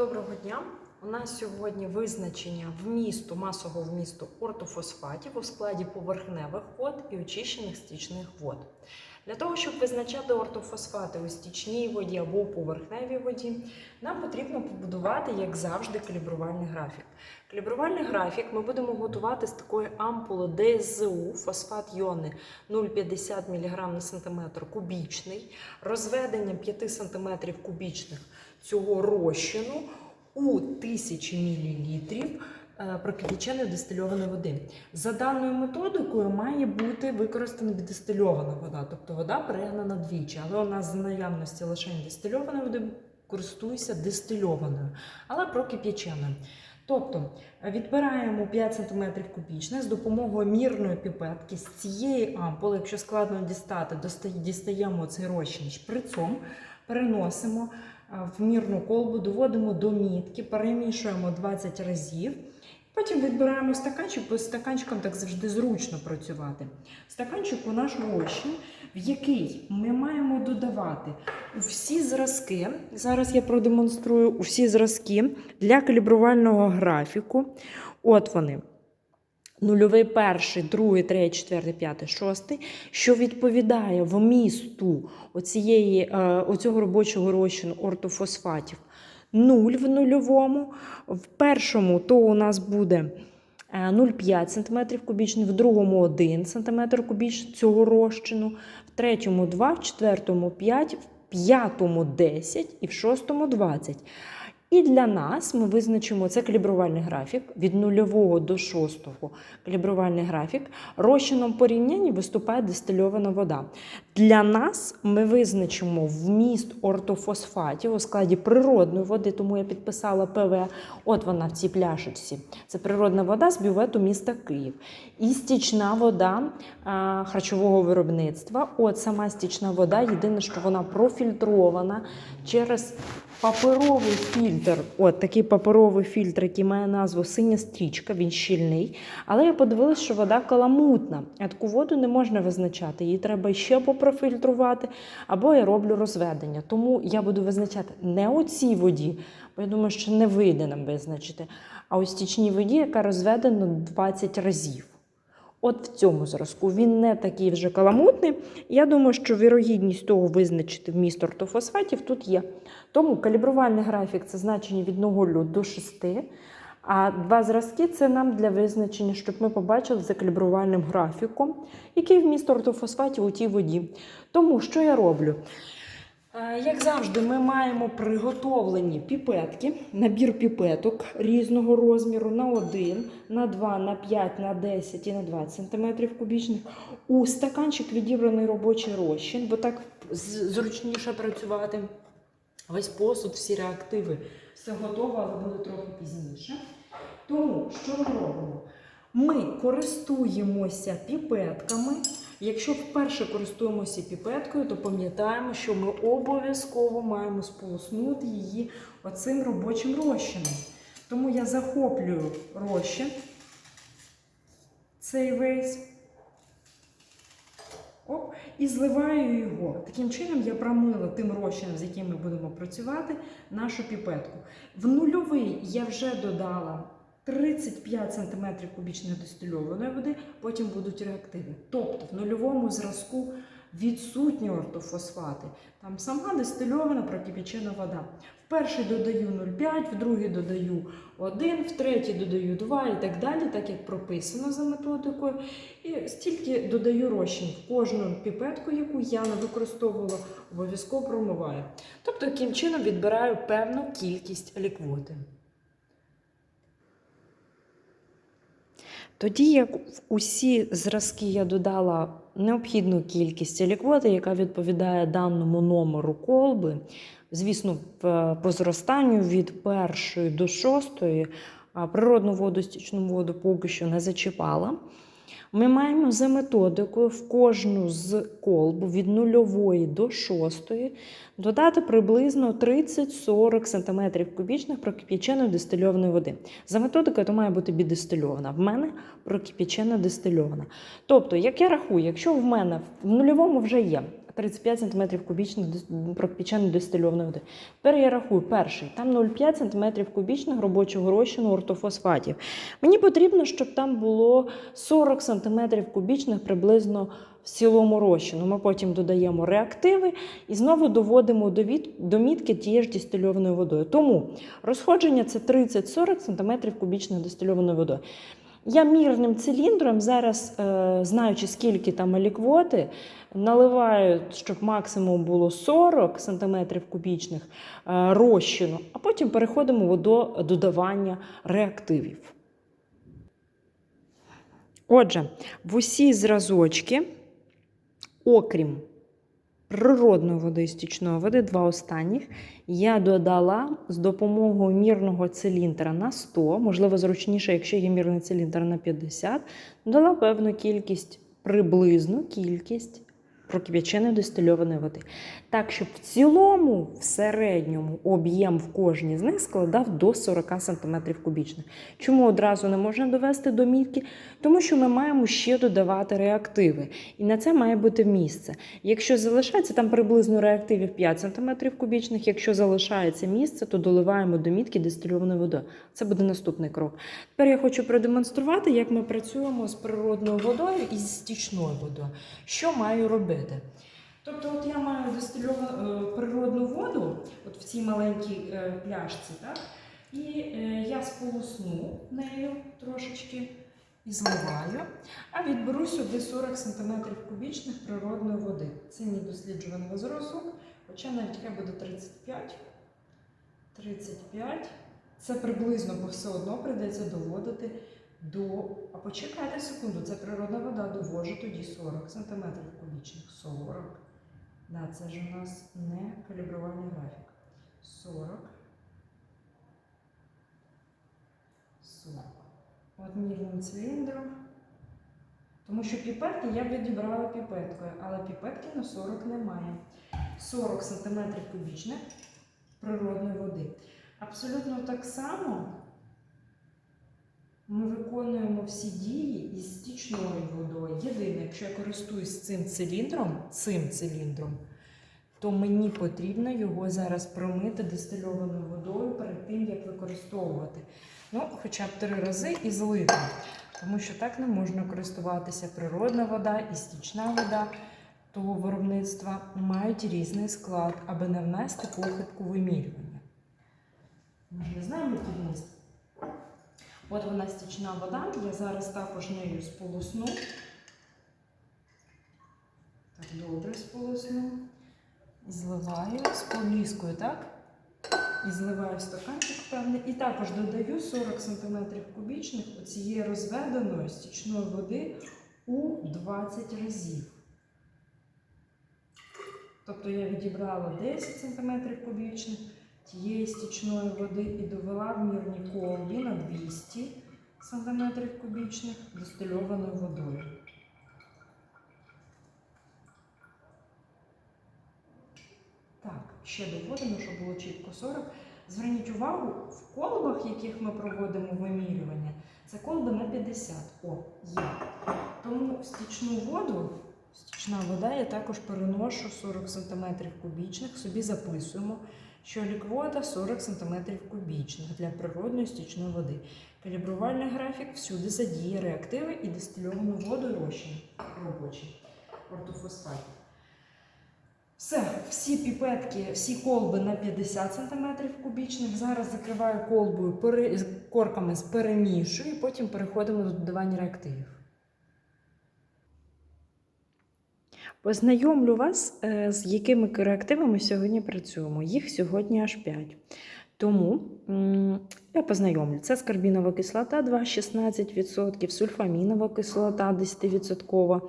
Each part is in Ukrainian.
Доброго дня! У нас сьогодні визначення вмісту, масового вмісту ортофосфатів у складі поверхневих вод і очищених стічних вод. Для того, щоб визначати ортофосфати у стічній воді або поверхневій воді, нам потрібно побудувати, як завжди, калібрувальний графік. Калібрувальний графік ми будемо готувати з такої ампули ДСЗУ, фосфат йони 0,50 мг на сантиметр кубічний, розведенням 5 см кубічних цього розчину у 1000 мл прокипяченої дистильованої води. За даною методикою має бути використана дистильована вода, тобто вода перегнана двічі. Але у нас за наявності лише дистильованої води користуюся дистильованою, але прокип'яченою. Тобто відбираємо 5 см кубічних з допомогою мірної піпетки з цієї ампули, якщо складно дістати, дістаємо цей розчин шприцом, переносимо в мірну колбу, доводимо до мітки, перемішуємо 20 разів. Потім відбираємо стаканчик, бо з стаканчиком так завжди зручно працювати. Стаканчик у наш розчин, в який ми маємо додавати всі зразки. Зараз я продемонструю усі зразки для калібрувального графіку. От вони. Нульовий перший, другий, третій, четвертий, п'ятий, шостий, що відповідає вмісту оцієї, е, оцього робочого розчину ортофосфатів 0 в нульовому. В першому то у нас буде е, 0,5 см кубічний, в другому 1 см кубічний цього розчину, в третьому 2, в четвертому 5, в п'ятому 10 і в шостому 20. І для нас ми визначимо це калібрувальний графік від нульового до шостого калібрувальний графік. Розчином порівняння виступає дистильована вода. Для нас ми визначимо вміст ортофосфатів у складі природної води, тому я підписала ПВ. От вона в цій пляшечці. Це природна вода з бювету міста Київ. І стічна вода а, харчового виробництва. От сама стічна вода, єдине, що вона профільтрована через паперовий фільтр. От такий паперовий фільтр, який має назву синя стрічка, він щільний. Але я подивилася, що вода каламутна. А таку воду не можна визначати. Її треба ще попрофільтрувати, або я роблю розведення. Тому я буду визначати не у цій воді, бо я думаю, що не вийде нам визначити, а у стічній воді, яка розведена 20 разів. От в цьому зразку він не такий вже каламутний. Я думаю, що вірогідність того визначити вміст ортофосфатів тут є. Тому калібрувальний графік це значення від 0 до 6. А два зразки це нам для визначення, щоб ми побачили за калібрувальним графіком, який вміст ортофосфатів у тій воді. Тому що я роблю? Е, Як завжди, ми маємо приготовлені піпетки, набір піпеток різного розміру на 1, на 2, на 5, на 10 і на 20 см кубічних. У стаканчик відібраний робочий розчин, бо так зручніше працювати. Весь посуд, всі реактиви, все готово, але буде трохи пізніше. Тому що ми робимо? Ми користуємося піпетками. Якщо вперше користуємося піпеткою, то пам'ятаємо, що ми обов'язково маємо сполоснути її оцим робочим розчином. Тому я захоплюю розчин, цей весь, Оп, і зливаю його. Таким чином я промила тим розчином, з яким ми будемо працювати, нашу піпетку. В нульовий я вже додала 35 см кубічної дистильованої води, потім будуть реактиви. Тобто в нульовому зразку відсутні ортофосфати. Там сама дистильована прокипячена вода. В перший додаю 0,5, в другий додаю 1, в третій додаю 2 і так далі, так як прописано за методикою. І стільки додаю розчин в кожну піпетку, яку я не використовувала, обов'язково промиваю. Тобто, таким чином відбираю певну кількість лікводи. Тоді як в усі зразки я додала необхідну кількість лікводи, яка відповідає даному номеру колби, звісно, по зростанню від першої до шостої, природну воду, стічну воду поки що не зачіпала. Ми маємо за методикою в кожну з колб від нульової до шостої додати приблизно 30-40 см кубічних прокип'яченої дистильованої води. За методикою то має бути бідистильована. В мене прокип'ячена дистильована. Тобто, як я рахую, якщо в мене в нульовому вже є 35 см кубічних дис- дистильованої води. Тепер я рахую перший. Там 0,5 см кубічних робочого розчину ортофосфатів. Мені потрібно, щоб там було 40 см кубічних приблизно в цілому розчину. Ми потім додаємо реактиви і знову доводимо до, від, до мітки тієї ж дистильованою водою. Тому розходження це 30-40 см кубічних дистильованої водою. Я мірним циліндром зараз, е, знаючи, скільки там еліквоти, наливаю, щоб максимум було 40 см кубічних е, розчину, а потім переходимо до додавання реактивів. Отже, в усі зразочки, окрім природної води і стічної води, два останніх, я додала з допомогою мірного циліндра на 100, можливо, зручніше, якщо є мірний циліндр на 50, додала певну кількість, приблизну кількість прокип'яченої дистильованої води. Так, щоб в цілому, в середньому, об'єм в кожній з них складав до 40 см кубічних. Чому одразу не можна довести до мітки? Тому що ми маємо ще додавати реактиви. І на це має бути місце. Якщо залишається там приблизно реактивів 5 см кубічних, якщо залишається місце, то доливаємо до мітки дистильованою водою. Це буде наступний крок. Тепер я хочу продемонструвати, як ми працюємо з природною водою і з стічною водою. Що маю робити? Тобто, от я маю дистильовану е, природну воду, от в цій маленькій е, пляшці, так? І е, я сполосну нею трошечки і зливаю, а відберу сюди 40 см кубічних природної води. Це мій досліджуваний зразок, хоча навіть хай буде 35. 35. Це приблизно, бо все одно прийдеться доводити до. А почекайте секунду, це природна вода, довожу тоді 40 см кубічних. 40. Да, це ж у нас не калібрувальний графік. 40. 40. От мірним циліндром. Тому що піпетки я б відібрала піпеткою, але піпетки на 40 немає. 40 см кубічних природної води. Абсолютно так само ми виконуємо всі дії із стічною водою. Єдине, якщо я користуюсь цим циліндром, цим циліндром, то мені потрібно його зараз промити дистильованою водою перед тим, як використовувати. Ну, хоча б три рази і злити. Тому що так не можна користуватися природна вода і стічна вода того виробництва мають різний склад, аби не внести похибку вимірювання. Ми не знаємо вміст. От вона стічна вода, я зараз також нею сполосну. Так, добре сполосну. Зливаю з поліскою, так? І зливаю в стаканчик певний. І також додаю 40 см кубічних цієї розведеної стічної води у 20 разів. Тобто я відібрала 10 см кубічних тієї стічної води і довела в мірній колбі на 200 см кубічних дистильованою водою. Так, ще доводимо, щоб було чітко 40. Зверніть увагу, в колбах, яких ми проводимо вимірювання, це колби на 50. О, є. Тому стічну воду, стічна вода, я також переношу 40 см кубічних, собі записуємо, що ліквота 40 см кубічних для природної стічної води. Калібрувальний графік всюди задіє реактиви і дистильовану воду розчин робочий ортофосфатів. Все, всі піпетки, всі колби на 50 см кубічних. Зараз закриваю колбою корками з перемішую і потім переходимо до додавання реактивів. Познайомлю вас, е, з якими реактивами сьогодні працюємо. Їх сьогодні аж 5. Тому я познайомлю. Це скарбінова кислота 2,16%, сульфамінова кислота 10%,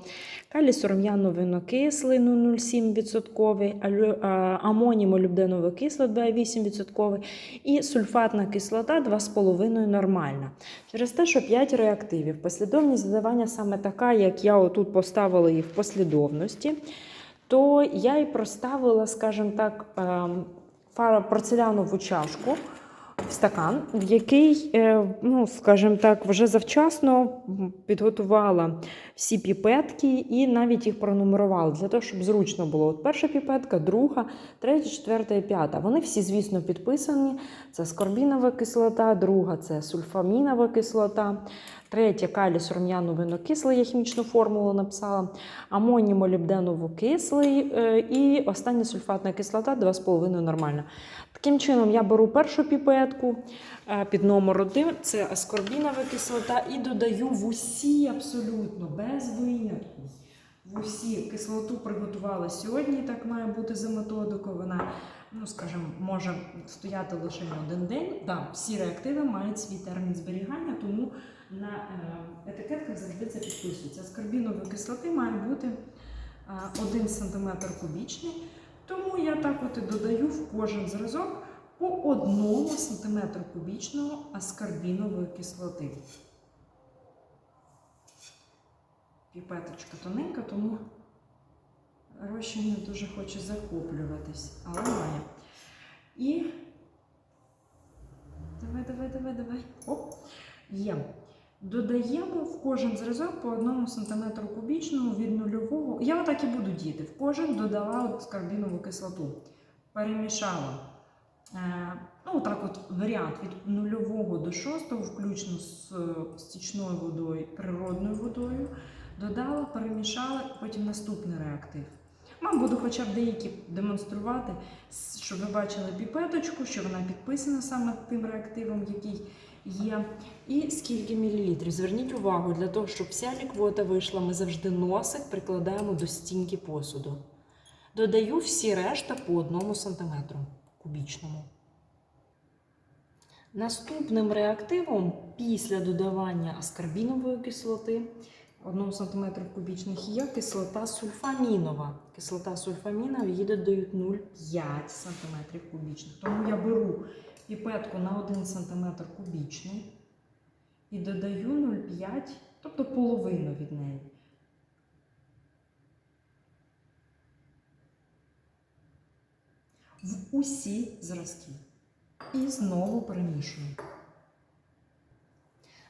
калій сором'яно-винокислий 0,07%, алю- а, амоній-молібденове кисло 2,8% і сульфатна кислота 2,5% нормальна. Через те, що 5 реактивів. Послідовність додавання саме така, як я отут поставила їх в послідовності, то я і проставила, скажімо так, ем, порцелянову чашку в стакан, в який, е, ну, скажімо так, вже завчасно підготувала всі піпетки і навіть їх пронумерувала для того, щоб зручно було. От перша піпетка, друга, третя, четверта і п'ята. Вони всі, звісно, підписані. Це скорбінова кислота, друга це сульфамінова кислота, третя калій рум'яно-винокислий, я хімічну формулу написала, амоній молібденово-кислий е, і остання сульфатна кислота 2,5 нормально. Таким чином, я беру першу піпетку е, під номер 1, це аскорбінова кислота, і додаю в усі абсолютно без винятку. В усі кислоту приготувала сьогодні, так має бути за методикою. Вона, ну скажімо, може стояти лише на один день. Да, всі реактиви мають свій термін зберігання, тому на е, етикетках завжди це підписується. Аскорбінової кислоти має бути е, 1 см кубічний. Тому я так от і додаю в кожен зразок по 1 см кубічного аскорбінової кислоти. Піпеточка тоненька, тому розчин не дуже хоче захоплюватись, але має. І давай, давай, давай, давай. Оп, є. Додаємо в кожен зразок по 1 см кубічному від нульового. Я отак і буду діти. В кожен додала от скарбінову кислоту. Перемішала. Е, ну, так от варіант від нульового до шостого, включно з е, стічною водою, природною водою. Додала, перемішала, потім наступний реактив. Мам, буду хоча б деякі демонструвати, щоб ви бачили піпеточку, що вона підписана саме тим реактивом, який є. І скільки мілілітрів. Зверніть увагу, для того, щоб вся ліквота вийшла, ми завжди носик прикладаємо до стінки посуду. Додаю всі решта по 1 см кубічному. Наступним реактивом після додавання аскорбінової кислоти 1 см кубічних є кислота сульфамінова. Кислота сульфамінова її додають 0,5 см кубічних. Тому я беру піпетку на 1 см кубічний і додаю 0,5, тобто половину від неї. В усі зразки. І знову перемішую.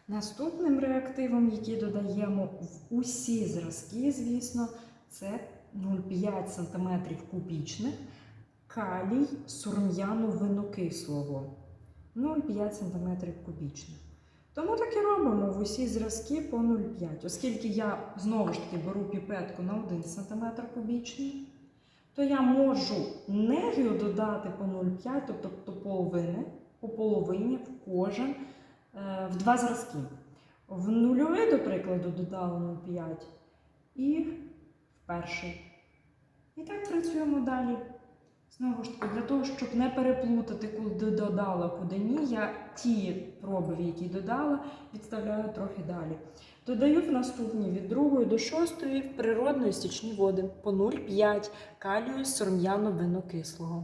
Наступним реактивом, який додаємо в усі зразки, звісно, це 0,5 см кубічних калій сурм'яну винокислого. 0,5 см кубічних. Тому так і робимо в усі зразки по 0,5. Оскільки я знову ж таки беру піпетку на 1 см кубічний, то я можу нею додати по 0,5, тобто по половини, по половині в кожен е, в два зразки. В нульовий, до прикладу, додала 0,5 і в перший. І так працюємо далі. Знову ж таки, для того, щоб не переплутати, куди додала, куди ні, я ті проби, які додала, відставляю трохи далі. Додаю в наступні від 2 до 6 в природної стічні води по 0,5 калію сорм'яно-винокислого.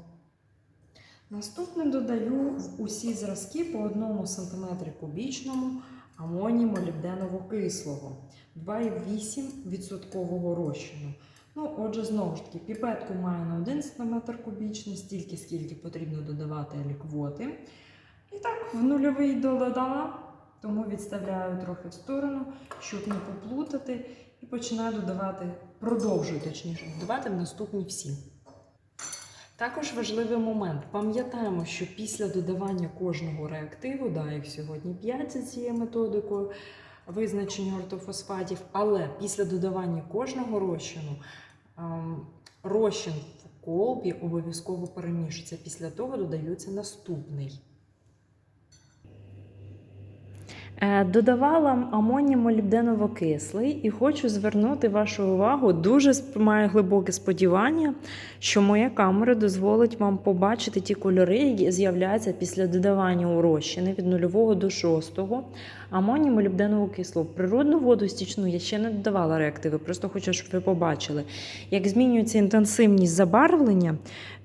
Наступне додаю в усі зразки по 1 см кубічному амонії молібденово кислого 2,8% розчину. Ну, отже, знову ж таки, піпетку маю на 1 см кубічний, стільки, скільки потрібно додавати ліквоти. І так, в нульовий додала, тому відставляю трохи в сторону, щоб не поплутати, і починаю додавати, продовжую точніше, додавати в наступні всі. Також важливий момент. Пам'ятаємо, що після додавання кожного реактиву, да, їх сьогодні 5 за цією методикою визначення ортофосфатів, але після додавання кожного розчину розчин в колбі обов'язково перемішується. Після того додаються наступний. Е, Додавала амоній молібденово-кислий і хочу звернути вашу увагу. Дуже маю глибоке сподівання, що моя камера дозволить вам побачити ті кольори, які з'являються після додавання у розчини від 0 до 6 амоній молібденового кислого. Природну воду стічну я ще не додавала реактиви, просто хочу, щоб ви побачили, як змінюється інтенсивність забарвлення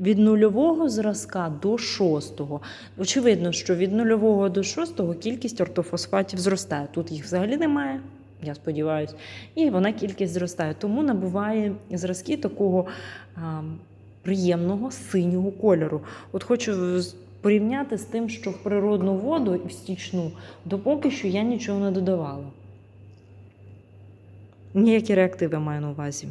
від нульового зразка до шостого. Очевидно, що від нульового до шостого кількість ортофосфатів зростає. Тут їх взагалі немає. Я сподіваюся, і вона кількість зростає. Тому набуває зразки такого а, приємного синього кольору. От хочу порівняти з тим, що в природну воду і в стічну, допоки що я нічого не додавала. Ніякі реактиви маю на увазі.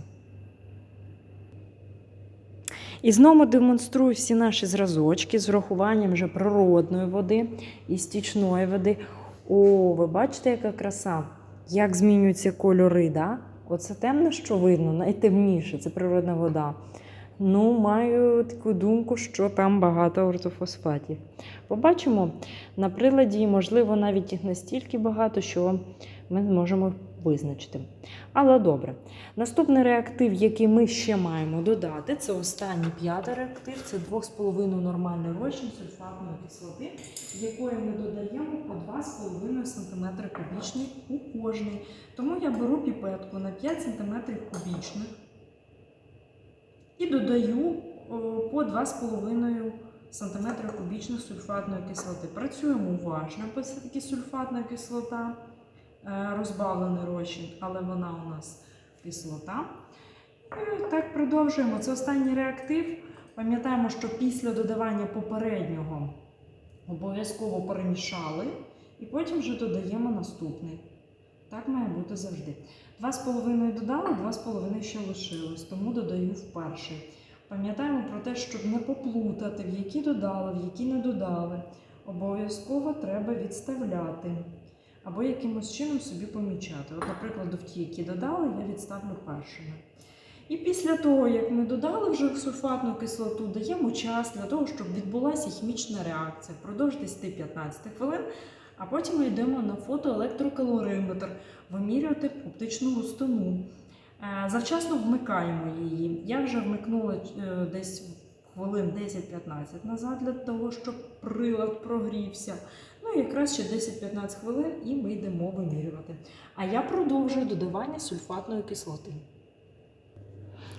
І знову демонструю всі наші зразочки з врахуванням вже природної води і стічної води. О, ви бачите, яка краса? Як змінюються кольори, да? Оце темне, що видно, найтемніше це природна вода. Ну, маю таку думку, що там багато ортофосфатів. Побачимо на приладі, можливо, навіть їх настільки багато, що ми зможемо визначити. Але добре. Наступний реактив, який ми ще маємо додати, це останній п'ятий реактив, це 2,5 нормальний розчин сульфатної кислоти, якої ми додаємо по 2,5 см кубічний у кожний. Тому я беру піпетку на 5 см кубічних і додаю по 2,5 см кубічних сульфатної кислоти. Працюємо уважно, бо це таки сульфатна кислота, розбавлений розчин, але вона у нас кислота. І так продовжуємо. Це останній реактив. Пам'ятаємо, що після додавання попереднього обов'язково перемішали, і потім вже додаємо наступний. Так має бути завжди. 2,5 додали, 2,5 ще лишилось, тому додаю в перший. Пам'ятаємо про те, щоб не поплутати, в які додали, в які не додали. Обов'язково треба відставляти або якимось чином собі помічати. От, наприклад, в ті, які додали, я відставлю першими. І після того, як ми додали вже сульфатну кислоту, даємо час для того, щоб відбулася хімічна реакція впродовж 10-15 хвилин, а потім ми йдемо на фотоелектрокалориметр, вимірювати оптичну густину. Е, Завчасно вмикаємо її. Я вже вмикнула е, десь хвилин 10-15 назад для того, щоб прилад прогрівся. Ну якраз ще 10-15 хвилин і ми йдемо вимірювати. А я продовжую додавання сульфатної кислоти.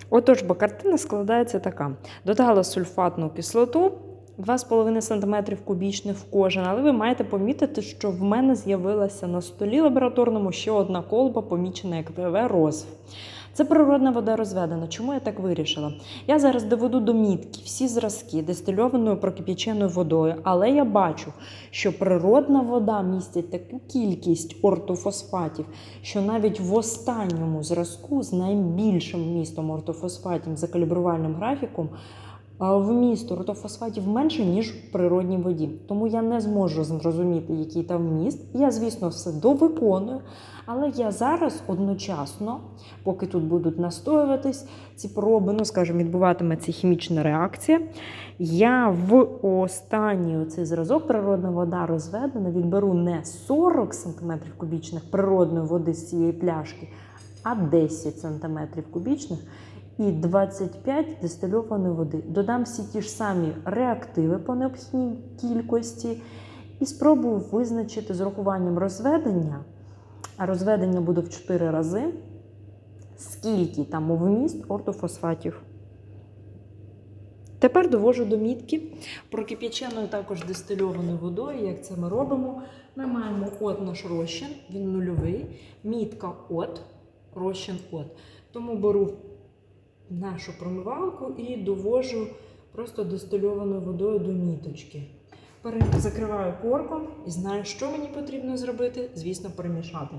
Отож, бо картина складається така: додала сульфатну кислоту 2,5 см кубічних в кожен, але ви маєте помітити, що в мене з'явилася на столі лабораторному ще одна колба, помічена як ПВ розв. Це природна вода розведена. Чому я так вирішила? Я зараз доведу до мітки всі зразки дистильованою прокип'яченою водою, але я бачу, що природна вода містить таку кількість ортофосфатів, що навіть в останньому зразку з найбільшим містом ортофосфатів за калібрувальним графіком. Вміст ортофосфатів менше, ніж в природній воді. Тому я не зможу зрозуміти, який там вміст. Я, звісно, все довиконую, але я зараз одночасно, поки тут будуть настоюватись ці проби, ну, скажімо, відбуватиметься хімічна реакція. Я в останній оцей зразок природна вода розведена, відберу не 40 см кубічних природної води з цієї пляшки, а 10 см кубічних і 25 дистильованої води. Додам всі ті ж самі реактиви по необхідній кількості і спробую визначити з урахуванням розведення, а розведення буде в 4 рази, скільки там вміст ортофосфатів. Тепер довожу до мітки прокип'яченою також дистильованою водою. Як це ми робимо? Ми маємо от наш розчин, він нульовий, мітка от, розчин от. Тому беру нашу промивалку і довожу просто дистильованою водою до міточки. Закриваю корком і знаю, що мені потрібно зробити, звісно, перемішати.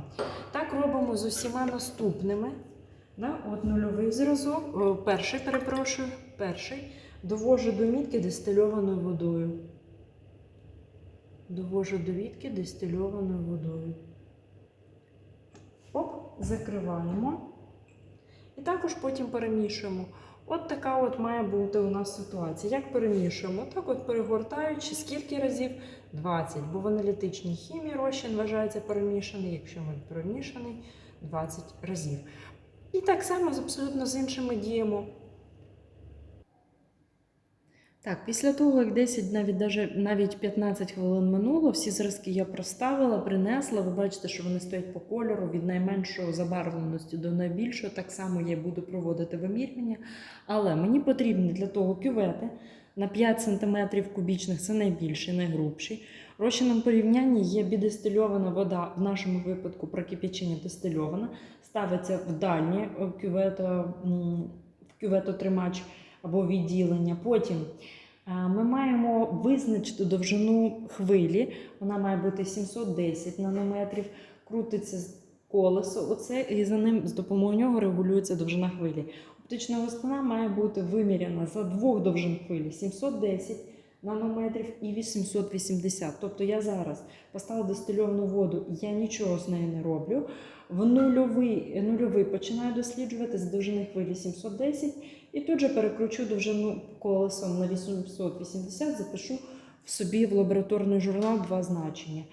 Так робимо з усіма наступними. От нульовий зразок, перший, перепрошую, перший. Довожу до мітки дистильованою водою. Довожу до мітки дистильованою водою. Оп, закриваємо. І також потім перемішуємо. От така от має бути у нас ситуація. Як перемішуємо? Так от перегортаючи, скільки разів? 20. Бо в аналітичній хімії розчин вважається перемішаний, якщо він перемішаний 20 разів. І так само з абсолютно з іншими діємо. Так, після того, як 10, навіть даже, навіть 15 хвилин минуло, всі зразки я проставила, принесла. Ви бачите, що вони стоять по кольору від найменшого забарвленості до найбільшого. Так само я буду проводити вимірювання. Але мені потрібні для того кювети на 5 см кубічних, це найбільший, найгрубший. Розчином порівняння є бідистильована вода, в нашому випадку прокип'ячення дистильована, ставиться в дальнє е, кюветотримач або відділення. Потім Е, Ми маємо визначити довжину хвилі. Вона має бути 710 нанометрів. Крутиться колесо, оце, і за ним з допомогою нього регулюється довжина хвилі. Оптична густина має бути виміряна за двох довжин хвилі 710 нанометрів і 880. Тобто я зараз поставила дистильовану воду, я нічого з нею не роблю. В нульовий, нульовий починаю досліджувати з довжини хвилі 710 і тут же перекручу довжину колесом на 880, запишу в собі в лабораторний журнал два значення.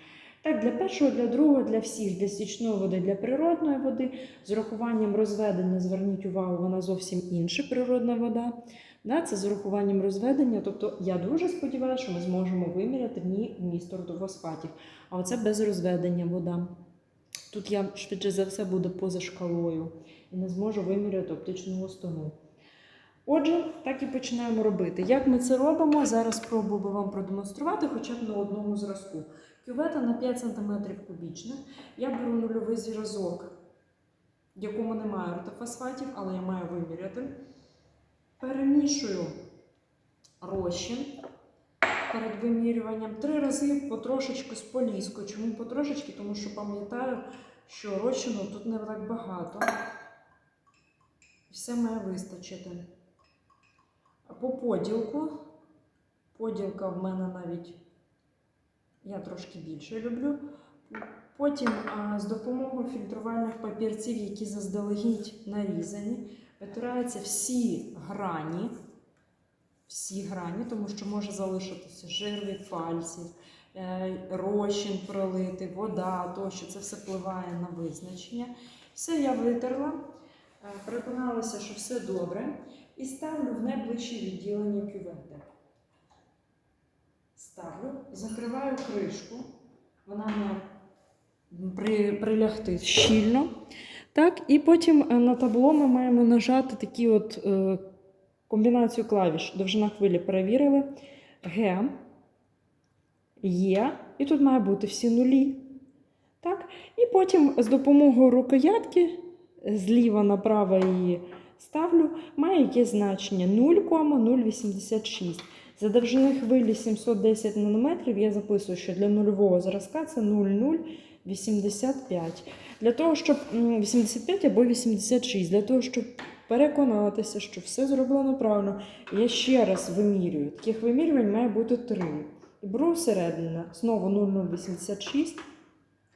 Так, для першого, для другого, для всіх, для стічної води, для природної води, з урахуванням розведення, зверніть увагу, вона зовсім інша природна вода. Да, це з урахуванням розведення. Тобто я дуже сподіваюся, що ми зможемо виміряти в ній вміст ортофосфатів. А оце без розведення вода. Тут я швидше за все буду поза шкалою і не зможу виміряти оптичну густину. Отже, так і починаємо робити. Як ми це робимо? Зараз спробую вам продемонструвати хоча б на одному зразку. Кювета на 5 см кубічних. Я беру нульовий зразок, в якому немає ортофосфатів, але я маю виміряти. Перемішую розчин перед вимірюванням три рази потрошечки з поліскою. Чому потрошечки? Тому що пам'ятаю, що розчину тут не так багато. Все має вистачити. По поділку. Поділка в мене навіть я трошки більше люблю. Потім з допомогою фільтрувальних папірців, які заздалегідь нарізані, витираються всі грані, всі грані, тому що може залишитися жир від пальців, е, розчин пролити, вода тощо. Це все впливає на визначення. Все я витерла, е, переконалася, що все добре, і ставлю в найближче відділення кювети. Ставлю, закриваю кришку, вона має при, прилягти щільно. Так, і потім е, на табло ми маємо нажати такі от е, комбінацію клавіш. Довжина хвилі перевірили. Г, Є, і тут має бути всі нулі. Так? І потім з допомогою рукоятки зліва направо її ставлю, має якесь значення 0,086. За довжини хвилі 710 нанометрів я записую, що для нульового зразка це 0,085. Для того, щоб 85 або 86, для того, щоб переконатися, що все зроблено правильно, я ще раз вимірюю. Таких вимірювань має бути 3. І беру середину, знову 0,086,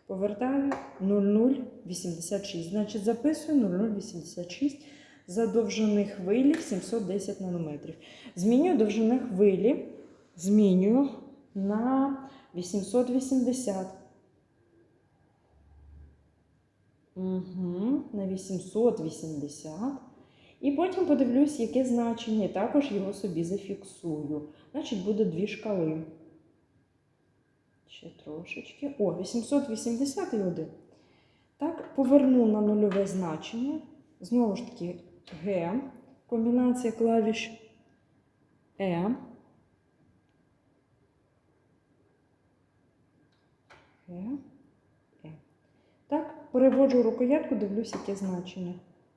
повертаю 0,086. Значить, записую 0,086 за довжини хвилі 710 нанометрів. Змінюю довжину хвилі, змінюю на 880. Угу, на 880. І потім подивлюсь, яке значення, і також його собі зафіксую. Значить, буде дві шкали. Ще трошечки. О, 880 і 1. Так, поверну на нульове значення. Знову ж таки, Г. Комбінація клавіш Е. Г. Е. Так, переводжу рукоятку, дивлюсь, яке значення.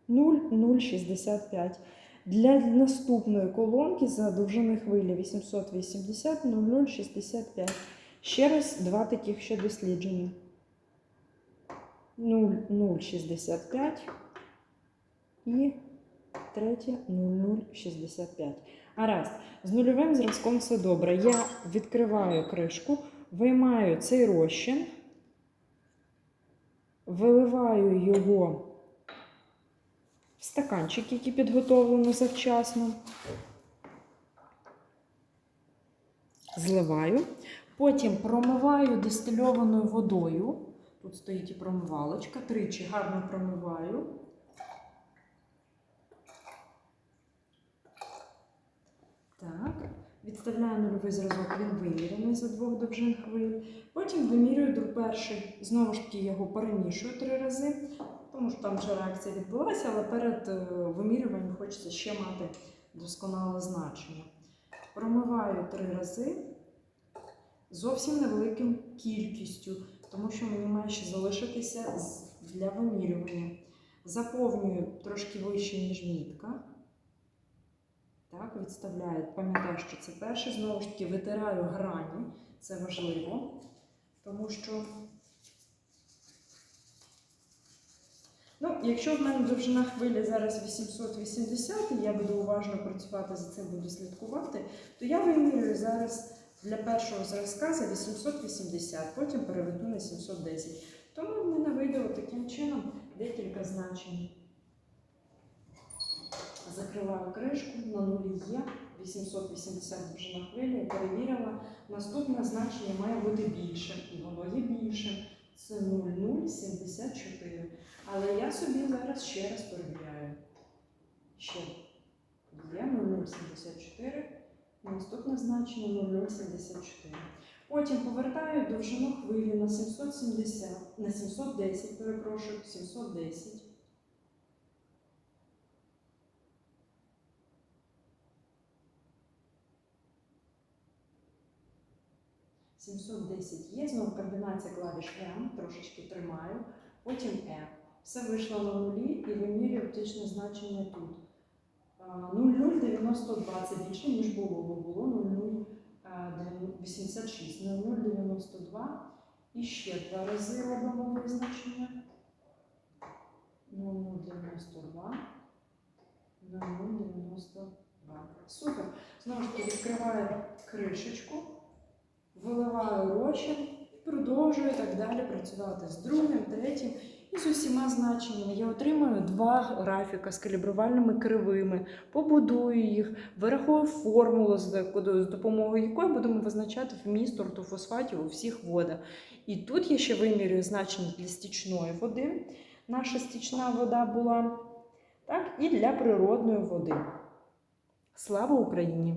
0,065. Для наступної колонки за довжини хвилі 880 0,065. Ще раз два таких ще дослідження. 0,065 і третє 0,065. Гаразд, з нульовим зразком все добре. Я відкриваю кришку, виймаю цей розчин, виливаю його в стаканчик, який підготовлено завчасно. Зливаю. Потім промиваю дистильованою водою. Тут стоїть і промивалочка. Тричі гарно промиваю. Так. Відставляю нульовий зразок, він виміряний за двох довжин хвиль. Потім вимірюю друг перший, знову ж таки його перемішую три рази, тому що там вже реакція відбулася, але перед е, вимірюванням хочеться ще мати досконале значення. Промиваю три рази зовсім невеликим кількістю, тому що мені має ще залишитися для вимірювання. Заповнюю трошки вище, ніж мітка. Так. відставляю. Пам'ятаю, що це перше. Знову ж таки, витираю грані. Це важливо, тому що. Ну, якщо в мене довжина хвилі зараз 880, і я буду уважно працювати за цим, буду слідкувати, то я вимірюю зараз для першого зразка за 880, потім переведу на 710. Тому в мене вийде таким чином декілька значень. Закриваю кришку, на нулі є 880 довжина хвилі, перевірила. Наступне значення має бути більше, і воно є більше. Це 0,074. Але я собі зараз ще раз перевіряю. Ще є 0,074. Наступне значення 0,074. Потім повертаю довжину хвилі на 770, на 710, перепрошую, 710. Сімсот десять є, знову комбінація клавіш М, трошечки тримаю, потім Е. Все вийшло на нулі і вимірюю оптичне значення тут. А, 0,092 це більше, ніж було, бо було 0,086. 0,092. І ще два рази робимо визначення. 0,092. 0,092. Супер. Знову ж таки відкриваю кришечку, виливаю розчин і продовжую так далі працювати з другим, третім. І з усіма значеннями я отримую два графіка з калібрувальними кривими, побудую їх, вирахую формулу, з допомогою якої будемо визначати вміст ортофосфатів у всіх водах. І тут я ще вимірюю значення для стічної води. Наша стічна вода була, так, і для природної води. Слава Україні!